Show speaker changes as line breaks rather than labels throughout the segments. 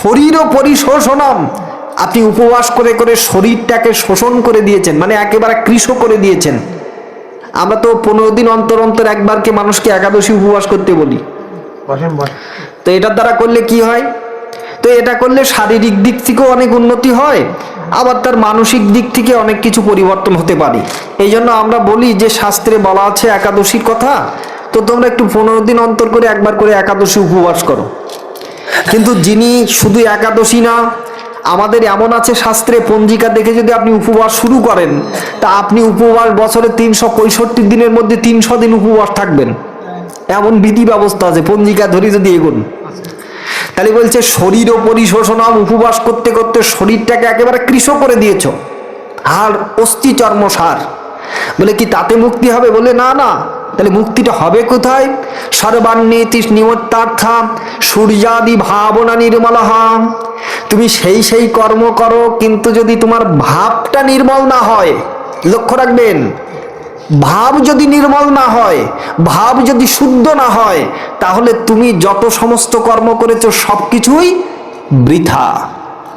শরীর ও পরিশোষণম। আপনি উপবাস করে করে শরীরটাকে শোষণ করে দিয়েছেন মানে একেবারে কৃষ করে দিয়েছেন। আমরা তো পনেরো দিন অন্তর অন্তর একবারকে মানুষকে একাদশী উপবাস করতে বলি? তো এটার দ্বারা করলে কি হয়? তো এটা করলে শারীরিক দিক থেকেও অনেক উন্নতি হয় আবার তার মানসিক দিক থেকে অনেক কিছু পরিবর্তন হতে পারে। এই জন্য আমরা বলি যে শাস্ত্রে বলা আছে একাদশীর কথা তো তোমরা একটু পনেরো দিন অন্তর করে একবার করে একাদশী উপবাস করো। কিন্তু যিনি শুধু একাদশী না, আমাদের এমন আছে শাস্ত্রে, পঞ্জিকা দেখে যদি আপনি উপবাস শুরু করেন, তা আপনি উপবাস বছরে তিনশো পঁয়ষট্টি দিনের মধ্যে তিনশো দিন উপবাস থাকবেন। এমন বিধি ব্যবস্থা আছে, পঞ্জিকা ধরে যদি এগুন। তাহলে বলছে, শরীর ও পরিশোষণম উপবাস করতে করতে শরীরটাকে একেবারে কৃষ করে দিয়েছ। আর অস্থি চর্ম সার বলে কি তাতে মুক্তি হবে? বলে, না না তাহলে মুক্তিটা হবে কোথায়? সর্বান্নীতি নিমত্তার্থা সূর্যাদি ভাবনা নির্মলহা। তুমি সেই সেই কর্ম করো, কিন্তু যদি তোমার ভাবটা নির্মল না হয়, লক্ষ্য রাখবেন, ভাব যদি নির্মল না হয়, ভাব যদি শুদ্ধ না হয়, তাহলে তুমি যত সমস্ত কর্ম করেছ সব কিছুই বৃথা।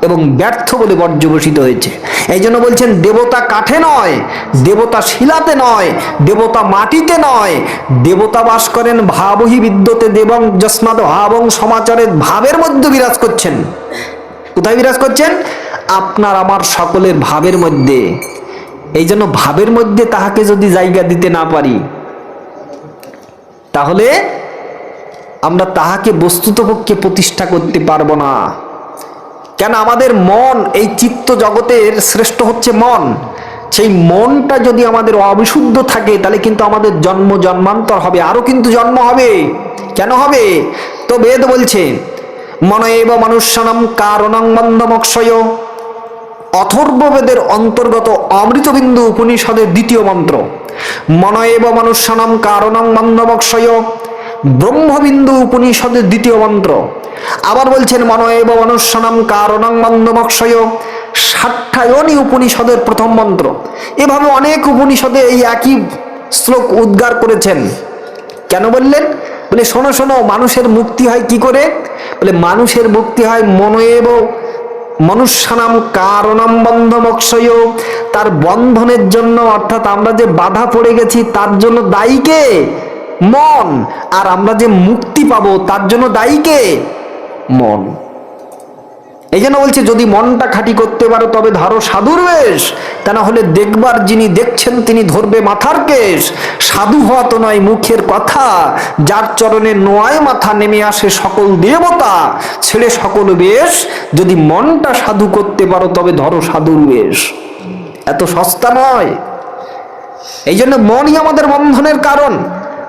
এবং ব্যর্থ বলে পর্যবসিত হয়েছে। এই জন্য বলছেন, দেবতা কাঠে নয়, দেবতা শিলাতে নয়, দেবতা মাটিতে নয়। দেবতা বাস করেন ভাবহি বিদ্যতে দেবং যস্মাদ ভাবং সমাচারের ভাবের মধ্যে বিরাজ করছেন। কোথায় বিরাজ করছেন? আপনার আমার সকলের ভাবের মধ্যে। এই জন্য ভাবের মধ্যে তাহাকে যদি জায়গা দিতে না পারি, তাহলে আমরা তাহাকে বস্তুতপক্ষে প্রতিষ্ঠা করতে পারব না। কেন আমাদের মন, এই চিত্ত জগতের শ্রেষ্ঠ হচ্ছে মন। সেই মনটা যদি আমাদের অবিশুদ্ধ থাকে, তাহলে কিন্তু আমাদের জন্ম জন্মান্তর হবে, আরও কিন্তু জন্ম হবে। কেন হবে? তো বেদ বলছে, মন এব মনুষ্যনম কারণং বন্ধমক্ষয় অথর্ববেদের অন্তর্গত অমৃতবিন্দু উপনিষদের দ্বিতীয় মন্ত্র মনয়েব মনুষ্যনম কারণং মন্দমক্ষয়। ব্রহ্মবিন্দু উপনিষদের দ্বিতীয় মন্ত্র। আবার বলছেন মনয়েব মনুষ্যনম কারণং মন্দমক্ষয়। ষাট্টায়নী উপনিষদের প্রথম মন্ত্র। এভাবে অনেক উপনিষদে এই একই শ্লোক উদ্গার করেছেন। কেন বললেন? বলে, শোনো শোনো, মানুষের মুক্তি হয় কি করে? বলে, মানুষের মুক্তি হয় মনয়েব মনুষ্যানাম কারণম বন্ধমক্ষয় তার বন্ধনের জন্য, অর্থাৎ আমরা যে বাধা পড়ে গেছি, তার জন্য দায়ী কে? মন। আর আমরা যে মুক্তি পাবো, তার জন্য দায়ী কে? মন। এই জন্য বলছে, যদি মনটা খাঁটি করতে পারো, তবে ধরো সাধুর বেশ। তা না হলে দেখবার যিনি দেখছেন, তিনি ধরবে মাথার কেশ। সাধু হওয়া তো নয় মুখের কথা। যার চরণে নোয়ায় মাথা নেমে আসে সকল দেবতা। ছেড়ে সকল বেশ। যদি মনটা সাধু করতে পারো, তবে ধরো সাধুর বেশ। এত সস্তা নয়। এই জন্য মনই আমাদের বন্ধনের কারণ।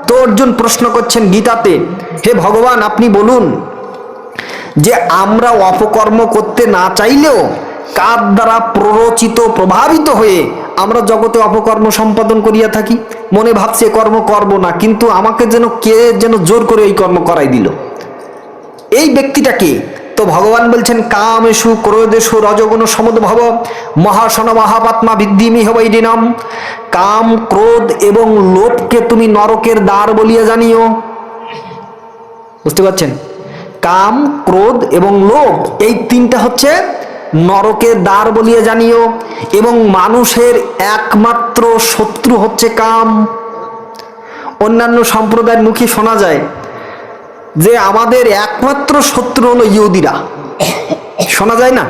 তো অর্জুন প্রশ্ন করছেন, গীতাতে, হে ভগবান, আপনি বলুন যে আমরা অপকর্ম করতে না চাইলেও কার দ্বারা প্ররোচিত, প্রভাবিত হয়ে আমরা জগতে অপকর্ম সম্পাদন করিয়া থাকি? মনে ভাবছে, কর্ম করব না, কিন্তু আমাকে যেন কে যেন জোর করে এই কর্ম করাই দিল? এই ব্যক্তিটাকে তো ভগবান বলছেন কামেশু ক্রোধেশু রজগুণ সমুদ্ভব মহাসন মহাপাত্মা বিদ্ধিমিহ বৈরিনাম কাম, ক্রোধ এবং লোভকে তুমি নরকের দ্বার বলিয়া জানিও। বুঝতে পারছেন? কাম, ক্রোধ এবং লোভ, এই তিনটা হচ্ছে নরকের দ্বার বলিয়া জানিও, এবং মানুষের একমাত্র শত্রু হচ্ছে কাম। অন্যান্য সম্প্রদায়ের মুখে শোনা যায় যে আমাদের একমাত্র শত্রু হলো ইহুদিরা। শোনা যায় না?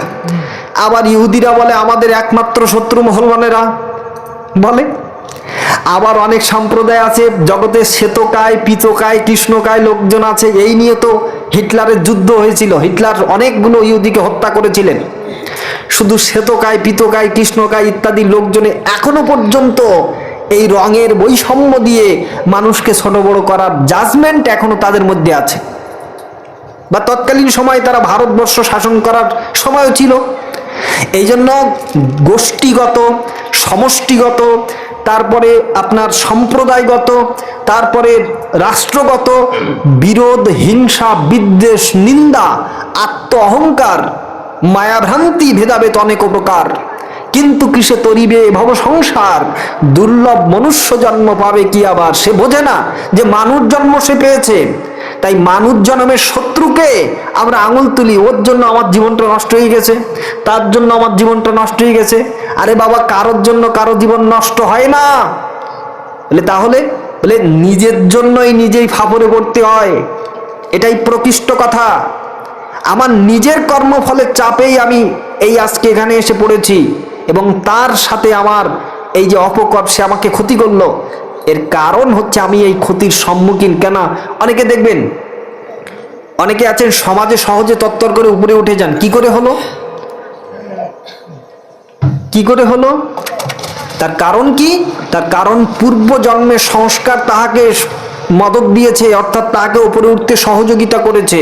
আবার ইহুদিরা বলে, আমাদের একমাত্র শত্রু মুসলমানেরা। বলে। আবার অনেক সম্প্রদায় আছে, জগতে শ্বেতকায় পিতকায় কৃষ্ণকায় লোকজন আছে, এই নিয়ে তো হিটলারের যুদ্ধ হয়েছিল। হিটলার অনেকগুলো ইহুদিকে হত্যা করেছিলেন। শুধু শ্বেতকায় পিতকায় কৃষ্ণকায় ইত্যাদি লোকজনে এখনও পর্যন্ত এই রঙের বৈষম্য দিয়ে মানুষকে ছোট বড় করার জাজমেন্ট এখনও তাদের মধ্যে আছে। বা তৎকালীন সময় তারা ভারতবর্ষ শাসন করার সময়ও ছিল। এই জন্য গোষ্ঠীগত, সমষ্টিগত, তারপরে আপনার সম্প্রদায়গত, তারপরে রাষ্ট্রগত বিরোধ, হিংসা, বিদ্বেষ, নিন্দা আত্ম অহংকার মায়াভ্রান্তি, ভেদাভেদ অনেক প্রকার। কিন্তু কিসে তরিবে ভব সংসার? দুর্লভ মনুষ্য জন্ম পাবে কি আবার? সে বোঝে না যে মানুষ জন্ম সে পেয়েছে। তাই মানুষ জন্মের শত্রুকে আমরা আঙুল তুলি, ওর জন্য আমার জীবনটা নষ্ট হয়ে গেছে, তার জন্য আমার জীবনটা নষ্ট হয়ে গেছে। আরে বাবা, কারোর জন্য কারও জীবন নষ্ট হয় না। বলে তাহলে, বলে নিজের জন্যই নিজেই ফাপড়ে পড়তে হয়। এটাই প্রকৃষ্ট কথা। আমার নিজের কর্মফলের চাপেই আমি এই আজকে এখানে এসে পড়েছি। এবং তার সাথে আমার এই যে অপকর সে আমাকে ক্ষতি করল। এর কারণ হচ্ছে আমি এই ক্ষতির সম্মুখীন। কেন? অনেকে দেখবেন, অনেকে আছেন, সমাজে সহজে তত্তর করে উপরে উঠে যান। কি করে হলো? কি করে হলো? তার কারণ কি? তার কারণ পূর্ব জন্মের সংস্কার তাহাকে মদত দিয়েছে, অর্থাৎ তাকে উপরে উঠতে সহযোগিতা করেছে।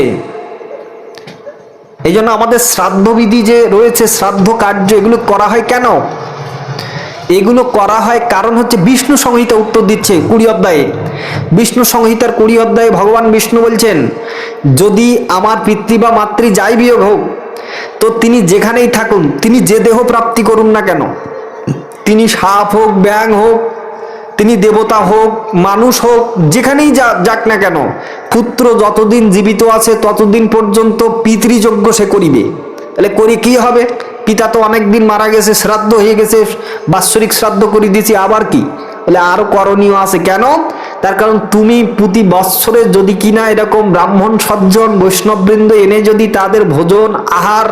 এই জন্য আমাদের শ্রাদ্ধবিধি যে রয়েছে, শ্রাদ্ধ কার্য, এগুলো করা হয় কেন? এগুলো করা হয় কারণ হচ্ছে বিষ্ণু সংহিতা উত্তর দিচ্ছে কুড়ি অধ্যায়ে। বিষ্ণু সংহিতার কুড়ি অধ্যায়ে ভগবান বিষ্ণু বলছেন, যদি আমার পিতৃ বা মাতৃ যাই বিয়োগ হোক তো তিনি যেখানেই থাকুন, তিনি যে দেহ প্রাপ্তি করুন না কেন। তিনি সাপ হোক ব্যাং হোক তিনি দেবতা হোক, মানুষ হোক, যেখানেই যাক না কেন, পুত্র যতদিন জীবিত আছে ততদিন পর্যন্ত পিতৃযজ্ঞ সে করিবে। তাহলে করি কি হবে? পিতা তো অনেক দিন মারা গেছে, শ্রাদ্ধ হয়ে গেছে, বাৎসরিক শ্রাদ্ধ করে দিয়েছি, আবার কি? বলে আরও করণীয় আছে কেন? তার কারণ তুমি প্রতি বৎসরে যদি কিনা এরকম ব্রাহ্মণ সজ্জন, বৈষ্ণববৃন্দ এনে যদি তাদের ভোজন, আহার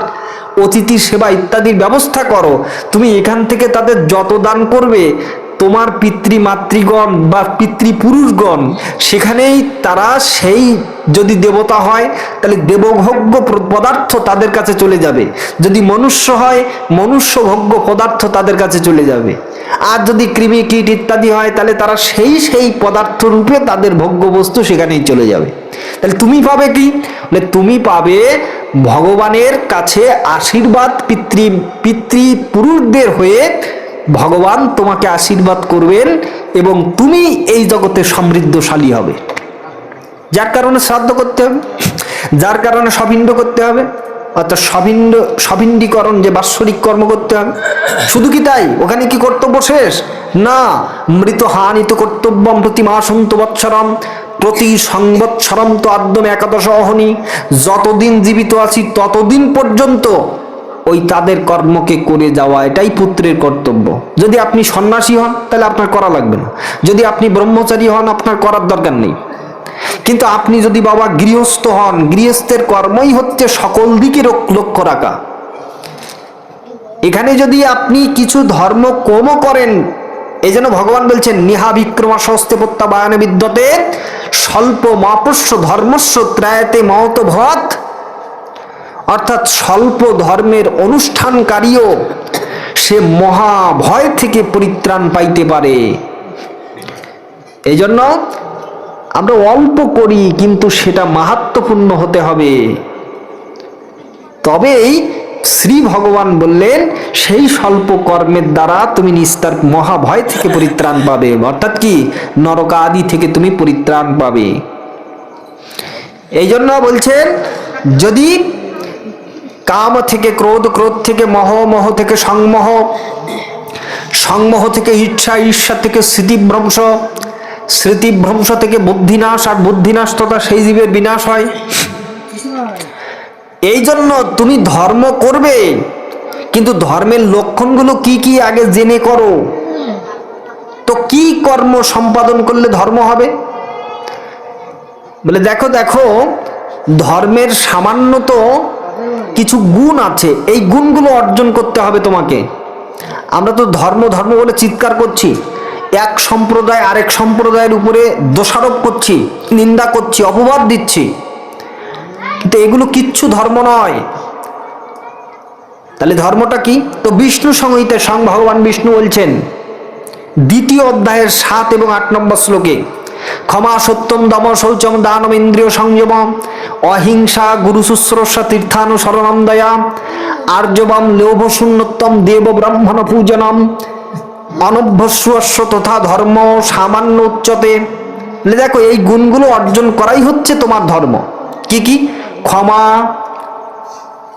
অতিথি সেবা ইত্যাদির ব্যবস্থা করো, তুমি এখান থেকে তাদের যত দান করবে তোমার পিতৃ মাতৃগণ বা পিতৃপুরুষগণ, সেখানেই তারা সেই যদি দেবতা হয়, তাহলে দেবভোগ্য পদার্থ তাদের কাছে চলে যাবে। যদি মনুষ্য হয়, মনুষ্যভোগ্য পদার্থ তাদের কাছে চলে যাবে। আর যদি কৃমি, কীট ইত্যাদি হয়, তাহলে তারা সেই সেই পদার্থ রূপে তাদের ভোগ্য বস্তু সেখানেই চলে যাবে। তাহলে তুমি পাবে কি? বলে তুমি পাবে ভগবানের কাছে আশীর্বাদ পিতৃ, পিতৃপুরুষদের হয়ে ভগবান তোমাকে আশীর্বাদ করবেন এবং তুমি এই জগতে সমৃদ্ধশালী হবে। যার কারণে শ্রাদ্ধ করতে হবে, যার কারণে সবিন্ড করতে হবে, অর্থাৎ সবিন্ড সবিন্ডীকরণ যে বাৎসরিক কর্ম করতে হবে। শুধু কি তাই? ওখানে কি কর্তব্য শেষ? না মৃত হানিত কর্তব্যম প্রতি মাসন্ত বৎসরম, প্রতি সংবৎসরম তো আদ্যম একাদশ অহনি। যতদিন জীবিত আছি, ততদিন পর্যন্ত ওই তাদের কর্মকে করে যাওয়া এটাই পুত্রের কর্তব্য। যদি আপনি সন্ন্যাসী হন, তাহলে আপনার করা লাগবে না। যদি আপনি ব্রহ্মচারী হন, আপনার করার দরকার নেই। কিন্তু আপনি যদি বাবা গৃহস্থ হন, গৃহস্থের কর্মই হচ্ছে সকল দিকে লক্ষ্য রাখা। এখানে যদি আপনি কিছু ধর্ম কমও করেন, এই জন্য ভগবান বলছেন, নিহা বিক্রমা স্বস্তে প্রত্যাবায়নে বিদ্যতে স্বল্প মাপস্য ধর্মস্য ত্রায়তে মহত ভত অর্থাৎ স্বল্প ধর্মের অনুষ্ঠানকারীও সে মহা ভয় থেকে পরিত্রাণ পাইতে পারে। এই জন্য আমরা অল্প করি, কিন্তু সেটা মাহাত্মপূর্ণ হতে হবে। তবেই শ্রী ভগবান বললেন, সেই স্বল্প কর্মের দ্বারা তুমি নিস্তার মহাভয় থেকে পরিত্রাণ পাবে। অর্থাৎ কি? নরক আদি থেকে তুমি পরিত্রাণ পাবে। এই জন্য বলছেন, যদি কাম থেকে ক্রোধ ক্রোধ থেকে মহ মহ থেকে সংমহ সংমহ থেকে ঈর্ষা ঈর্ষা থেকে স্মৃতিভ্রংশ স্মৃতিভ্রংশ থেকে বুদ্ধিনাশ আর বুদ্ধিনাশ তথা সেই জীবের বিনাশ হয়। এই জন্য তুমি ধর্ম করবে, কিন্তু ধর্মের লক্ষণগুলো কি কি আগে জেনে করো? তো কি কর্ম সম্পাদন করলে ধর্ম হবে? বলে দেখো দেখো, ধর্মের সামান্য তো কিছু গুণ আছে, এই গুণগুলো অর্জন করতে হবে তোমাকে। আমরা তো ধর্ম ধর্ম বলে চিৎকার করছি। এক সম্প্রদায় আরেক সম্প্রদায়ের উপরে দোষারোপ করছি, নিন্দা করছি, অপবাদ দিচ্ছি। কিন্তু এগুলো কিচ্ছু ধর্ম নয়। তাহলে ধর্মটা কি? তো বিষ্ণু সংহিতায় স্বয়ং ভগবান বিষ্ণু বলছেন, দ্বিতীয় অধ্যায়ের সাত এবং আট নম্বর শ্লোকে ক্ষমা সত্যম দম শৌচম দানম ইন্দ্রিয় সংযম অহিংসা গুরু শুশ্রূষা তীর্থানুসরণম দয়া আর্যবম লোভ শূন্যতম দেব ব্রাহ্মণ পূজনম। অনভ্যস্য তথা ধর্ম সামান্য উচ্চতে। দেখো, এই গুণগুলো অর্জন করাই হচ্ছে তোমার ধর্ম। কি কি? ক্ষমা।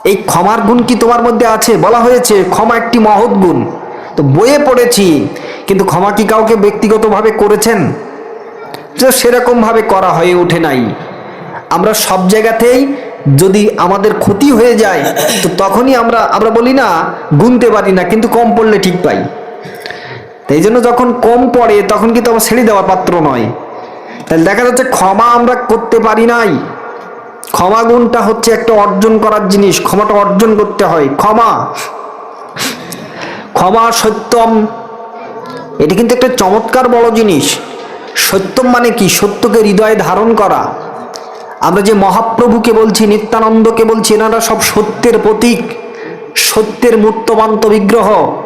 এই ক্ষমার গুণ কি তোমার মধ্যে আছে? বলা হয়েছে, ক্ষমা একটি মহৎ গুণ। তো বইয়ে পড়েছি, কিন্তু ক্ষমা কি কাউকে ব্যক্তিগতভাবে করেছেন? তো সেরকম ভাবে করা হয়ে ওঠে নাই। আমরা সব জায়গাতেই যদি আমাদের ক্ষতি হয়ে যায়, তো তখনই আমরা আমরা বলি না, গুনতে পারি না, কিন্তু কম পড়লে ঠিক পাই। তাই জন্য যখন কম পড়ে, তখন কিন্তু আমার ছেড়ে দেওয়ার পাত্র নয়। তাহলে দেখা যাচ্ছে ক্ষমা আমরা করতে পারি নাই। ক্ষমা গুণটা হচ্ছে একটা অর্জন করার জিনিস, ক্ষমাটা অর্জন করতে হয়, ক্ষমা। ক্ষমা সত্যম, এটি কিন্তু একটা চমৎকার বড় জিনিস। সত্যম মানে কি? সত্যকে হৃদয়ে ধারণ করা। আমরা যে মহাপ্রভুকে বলছি, নিত্যানন্দকে বলছি, এনারা সব সত্যের প্রতীক, সত্যের মূর্তবান্ত বিগ্রহ।